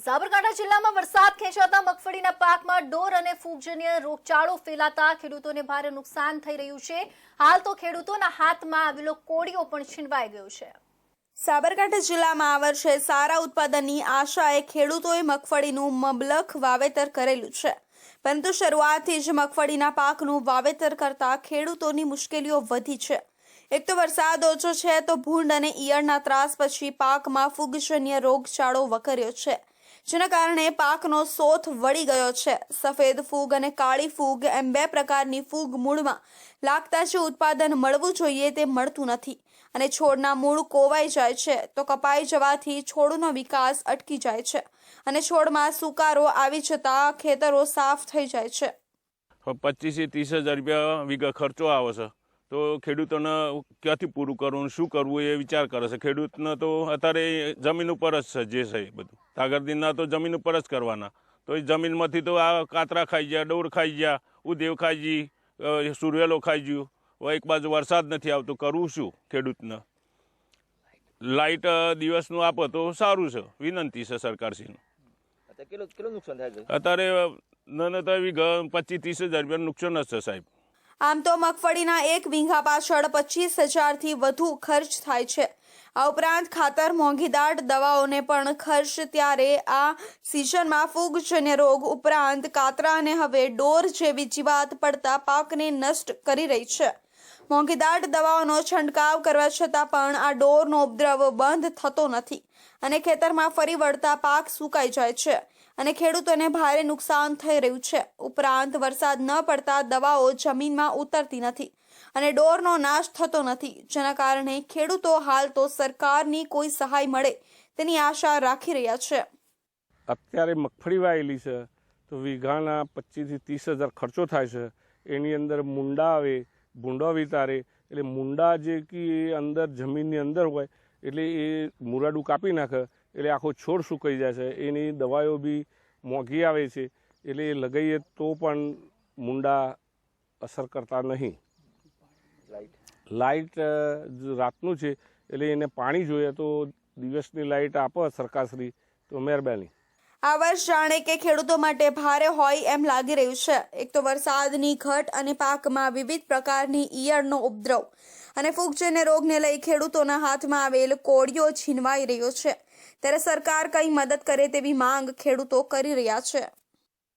સાબરકાંઠા જિલ્લામાં વરસાદ ખેંચાતા મગફળીના પાકમાં ડોર અને ફૂગજન્ય રોગચાળો ફેલાતા ખેડૂતોને ભારે નુકસાન થઈ રહ્યું છે. હાલ તો ખેડૂતોના હાથમાં આવેલો કોડીઓ પણ છીનવાઈ ગયો છે. સાબરકાંઠા જિલ્લામાં આ વર્ષે સારા ઉત્પાદનની આશાએ ખેડૂતોએ મગફળીનું મબલખ વાવેતર કરેલું છે. પરંતુ શરૂઆતથી જ મગફળીના પાકનું વાવેતર કરતા ખેડૂતોની મુશ્કેલીઓ વધી છે. એક તો વરસાદ ઓછો છે તો ભૂંડ અને ઈયળના ત્રાસ પછી પાકમાં ફૂગજન્ય રોગચાળો વકર્યો છે. જેના કારણે પાકનો સોથ વળી ગયો છે. સફેદ ફૂગ અને કાળી ફૂગ એમ બે પ્રકારની ફૂગ મૂળમાં લાગતા જે ઉત્પાદન મળવું જોઈએ તે મળતું નથી. અને છોડના મૂળ કોવાઈ જાય છે, તો કપાઈ જવાથી છોડનો વિકાસ અટકી જાય છે અને છોડમાં સુકારો આવી જતા ખેતરો સાફ થઈ જાય છે. પચીસથી ત્રીસ હજાર રૂપિયા વીઘા ખર્ચો આવે છે. તો ખેડૂતોને ક્યાંથી પૂરું કરવું શું કરવું એ વિચાર કરે છે. ખેડૂતને તો અત્યારે જમીન ઉપર જ છે જે છે બધું. તાગરદીનના તો જમીન ઉપર જ કરવાના. તો એ જમીનમાંથી તો આ કાતરા ખાઈ ગયા ડોર ખાઈ ગયા ઉદેવ ખાઈ ગઈ સુરવેલો ખાઈ ગયું. હવે એક બાજુ વરસાદ નથી આવતો કરવું શું ખેડૂતને? લાઇટ દિવસનું આપો તો સારું છે વિનંતી છે સરકારશ્રીનું. અત્યારે ન તો એવી પચીસ ત્રીસ હજાર રૂપિયાનું નુકસાન જ છે સાહેબ. આમ તો મગફળીના એક વીંઘા પાછળ પચીસ હજારથી વધુ ખર્ચ થાય છે. આ ઉપરાંત ખાતર, મોંઘીદાટ દવાઓને પણ ખર્ચ ત્યારે આ સિઝનમાં ફૂગજન્ય રોગ ઉપરાંત કાતરા અને હવે ડોર જેવી જીવાત પડતા પાકને નષ્ટ કરી રહી છે. મોંઘીદાટ દવાઓનો છંટકાવ કરવા છતાં પણ આ ડોરનો ઉપદ્રવ બંધ થતો નથી અને ખેતરમાં ફરી વળતા પાક સુકાઈ જાય છે અને ખેડૂતોને ભારે નુકસાન થઈ રહ્યું છે. ઉપરાંત વરસાદ ન પડતા દવાઓ જમીનમાં ઉતરતી નથી અને ડોરનો નાશ થતો નથી. જેના કારણે ખેડૂતો હાલ તો સરકારની કોઈ સહાય મળે તેની આશા રાખી રહ્યા છે. અત્યારે મગફળી વાયેલી છે તો વીઘાના પચીસથી ત્રીસ હજાર ખર્ચો થાય છે. એની અંદર મુંડા આવે ભૂંડો વિતારે એટલે મુંડા જે કે એ અંદર જમીનની અંદર હોય એટલે એ મુરાડું કાપી નાખે એટલે આખો છોડ સુકાઈ જાય છે. એની દવાઓ બી મોંઘી આવે છે એટલે એ લગાવીએ તો પણ મુંડા અસર કરતા નહીં. લાઈટ લાઇટ રાતનું છે એટલે એને પાણી જોઈએ તો દિવસની લાઇટ આપે સરકારશ્રી તો મહેરબાની. આ વર્ષ જાણે કે ખેડૂતો માટે ભારે હોય એમ લાગી રહ્યું છે. એક તો વરસાદની ઘટ અને પાકમાં વિવિધ પ્રકારની ઈયળનો ઉપદ્રવ અને ફૂગજન્ય રોગને લઈ ખેડૂતોના હાથમાં આવેલ કોળીઓ છીનવાઈ રહ્યો છે. ત્યારે સરકાર કંઈ મદદ કરે તેવી માંગ ખેડૂતો કરી રહ્યા છે.